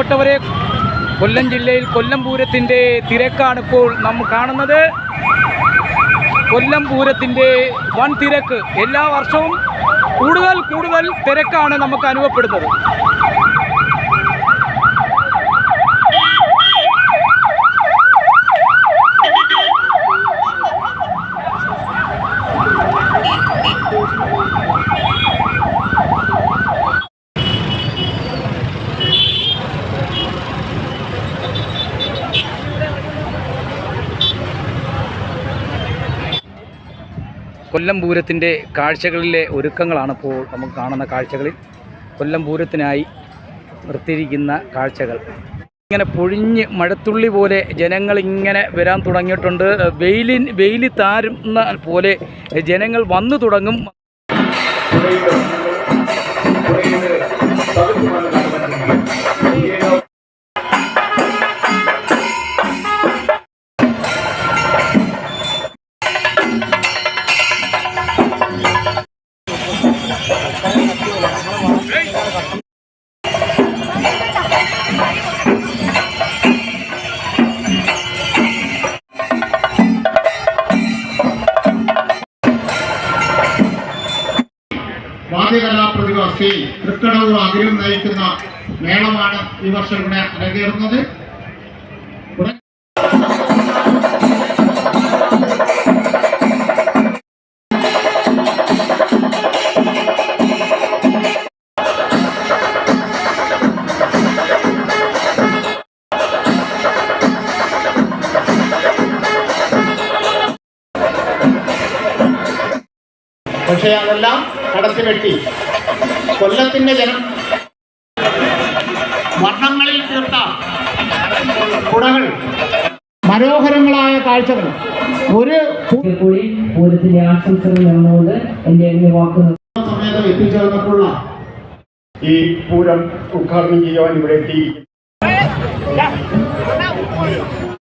പ്രിയപ്പെട്ടവരെ കൊല്ലം ജില്ലയിൽ കൊല്ലം പൂരത്തിന്റെ തിരക്കാണിപ്പോൾ നമ്മൾ കാണുന്നത്. കൊല്ലം പൂരത്തിന്റെ വൻ തിരക്ക് എല്ലാ വർഷവും കൂടുതൽ കൂടുതൽ തിരക്കാണ് നമുക്ക് അനുഭവപ്പെടുന്നത്. കൊല്ലം പൂരത്തിന്റെ കാഴ്ചകളിലെ ഒരുക്കങ്ങളാണ് ഇപ്പോൾ നമുക്ക് കാണുന്ന കാഴ്ചകളിൽ. കൊല്ലം പൂരത്തിനായി നിർത്തിയിരിക്കുന്ന കാഴ്ചകൾ. ഇങ്ങനെ പൊഴിഞ്ഞ് മഴത്തുള്ളി പോലെ ജനങ്ങൾ ഇങ്ങനെ വരാൻ തുടങ്ങിയിട്ടുണ്ട്. വെയിലിൻ വെയിൽ താരുന്ന പോലെ ജനങ്ങൾ വന്നു തുടങ്ങും. വാദ്യകലാ പ്രതിഭ ശ്രീ തൃക്കടവൂർ അഖിലും നയിക്കുന്ന മേളമാണ് ഈ വർഷം ഇവിടെ അരങ്ങേറുന്നത്. പക്ഷേ അതെല്ലാം കടത്തിവെട്ടി കൊല്ലത്തിന്റെ ജനം വർണങ്ങളിൽ തീർത്ത കുടകൾ. മനോഹരങ്ങളായ കാഴ്ചകൾ. ഒരു കൂടി പൂരത്തിന്റെ ആശംസകൾ നിന്നുകൊണ്ട് എന്റെ എന്നെ വാക്കുകൾ സമയത്ത് ഈ പൂരം ഉദ്ഘാടനം ചെയ്യുവാൻ ഇവിടെ എത്തിയിരിക്കുന്നു